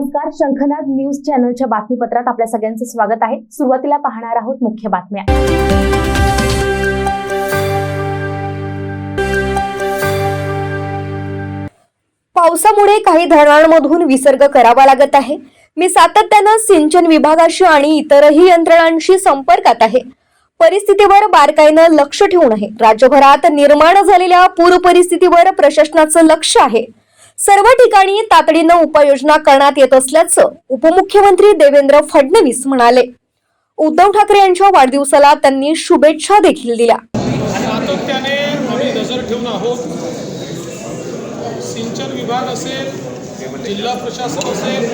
नमस्कार शंखनाद न्यूज चॅनलच्या बातमीपत्रात आपल्या सगळ्यांचं स्वागत आहे. सुरुवातीला पाहणार आहोत मुख्य बातम्या. पावसामुळे काही धरणांमधून विसर्ग करावा लागत आहे. मी सातत्यानं सिंचन विभागाशी आणि इतरही यंत्रणांशी संपर्कात आहे. परिस्थितीवर बारकाईनं लक्ष ठेवून आहे. राज्यभरात निर्माण झालेल्या पूर परिस्थितीवर प्रशासनाचं लक्ष आहे. सर्व ठिकाणी तातडीनं उपाययोजना करण्यात येत असल्याचं उपमुख्यमंत्री देवेंद्र फडणवीस म्हणाले. उद्धव ठाकरे यांच्या वाढदिवसाला त्यांनी शुभेच्छा देखील दिल्या. सातत्याने आम्ही नजर ठेवून आहोत. सिंचन विभाग असेल जिल्हा प्रशासन असेल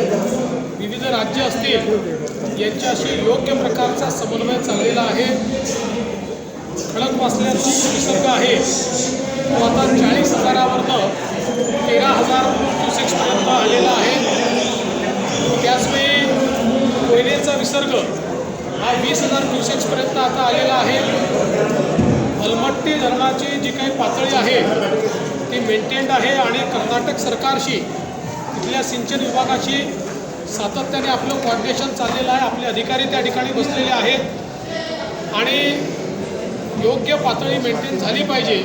विविध राज्य असतील यांच्याशी योग्य प्रकारचा समन्वय चाललेला आहे. खडक वाचल्याचा जो आहे. तो आता चाळीस हजारावरनं तेरा हजार क्युसेक्सपर्यंत आलेला आहे. त्याचवेळी कोयनेचा विसर्ग हा वीस हजार क्युसेक्सपर्यंत आता आलेला आहे. अलमट्टी धरणाची जी काही पातळी आहे ती मेंटेन्ड आहे आणि कर्नाटक सरकारशी तिथल्या सिंचन विभागाशी सातत्याने आपलं कॉर्डिनेशन चाललेलं आहे. आपले अधिकारी त्या ठिकाणी बसलेले आहेत. आणि योग्य पातळी मेंटेन झाली पाहिजे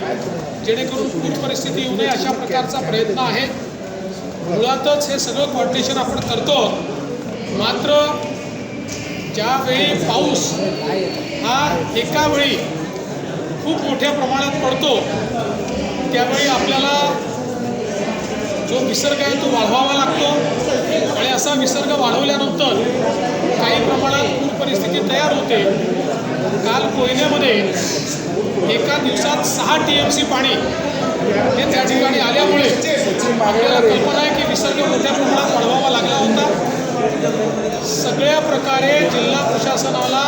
जेणेकरून पूर परिस्थिती येऊ नये अशा प्रकारचा प्रयत्न आहे. मुळातच हे सगळं कॉर्डिनेशन आपण करतो. मात्र ज्यावेळी पाऊस हा एका वेळी खूप मोठ्या प्रमाणात पडतो त्यावेळी आपल्याला जो विसर्ग आहे तो वाढवावा लागतो. आणि असा विसर्ग वाढवल्यानंतर काही प्रमाणात पूर परिस्थिती तयार होते. काल कोयन्यामध्ये एका दिवसात सहा टी एम सी पाणी हे त्या ठिकाणी आल्यामुळे आपल्याला कल्पना आहे की विसर्ग मोठ्या प्रमाणात वाढवावा लागला होता. सगळ्या प्रकारे जिल्हा प्रशासनाला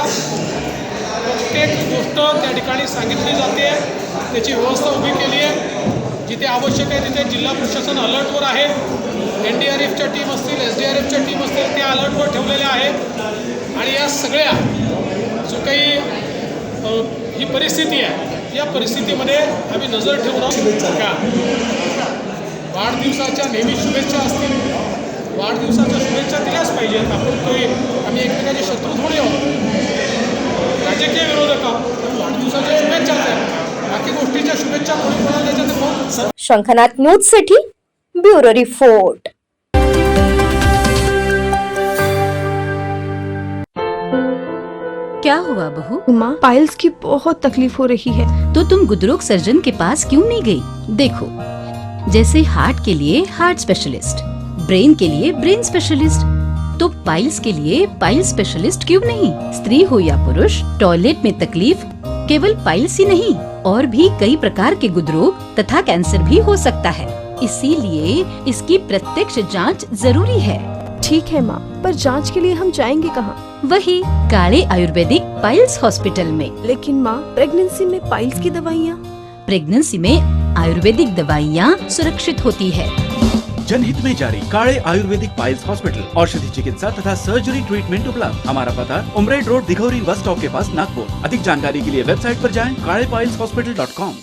प्रत्येक गोष्ट त्या ठिकाणी सांगितली जाते. त्याची व्यवस्था उभी केली आहे. जिथे आवश्यक आहे तिथे जिल्हा प्रशासन अलर्टवर आहे. एन डी आर एफच्या टीम असतील एस डी आर एफच्या टीम असतील त्या अलर्टवर ठेवलेल्या आहेत. आणि या सगळ्या जो काही ही परिस्थिती आहे. या परिस्थितीमध्ये आम्ही नजर ठेवून आहोत का? वाढदिवसाच्या नेहमी शुभेच्छा असतील. वाढदिवसाच्या शुभेच्छा दिल्याच पाहिजेत. आपण तो आम्ही एकमेकाचे शत्रू थोडे आहोत. राजकीय विरोधक आहोत. वाढदिवसाच्या शुभेच्छाच आहेत. बाकी गोष्टीच्या शुभेच्छा कोणी कोणाला द्यायच्या ते शंखनाथ न्यूजसाठी ब्युरो रिपोर्ट. क्या हुआ बहू? माँ पाइल्स की बहुत तकलीफ़ हो रही है। तो तुम गुदरोग सर्जन के पास क्यों नहीं गई? देखो जैसे हार्ट के लिए हार्ट स्पेशलिस्ट ब्रेन के लिए ब्रेन स्पेशलिस्ट तो पाइल्स के लिए पाइल्स स्पेशलिस्ट क्यों नहीं? स्त्री हो या पुरुष टॉयलेट में तकलीफ़ केवल पाइल्स ही नहीं और भी कई प्रकार के गुदरोग तथा कैंसर भी हो सकता है। इसीलिए इसकी प्रत्यक्ष जाँच ज़रूरी है। ठीक है माँ पर जाँच के लिए हम जाएँगे कहाँ? वही काले आयुर्वेदिक पाइल्स हॉस्पिटल में। लेकिन माँ प्रेगनेंसी में पाइल्स की दवाइयाँ? प्रेगनेंसी में आयुर्वेदिक दवाइयाँ सुरक्षित होती है। जनहित में जारी काले आयुर्वेदिक पाइल्स हॉस्पिटल औषधि चिकित्सा तथा सर्जरी ट्रीटमेंट उपलब्ध। हमारा पता Umred road Dighori bus stop के पास नागपुर। अधिक जानकारी के लिए वेबसाइट पर जाएँ काले पाइल्स हॉस्पिटल डॉट कॉम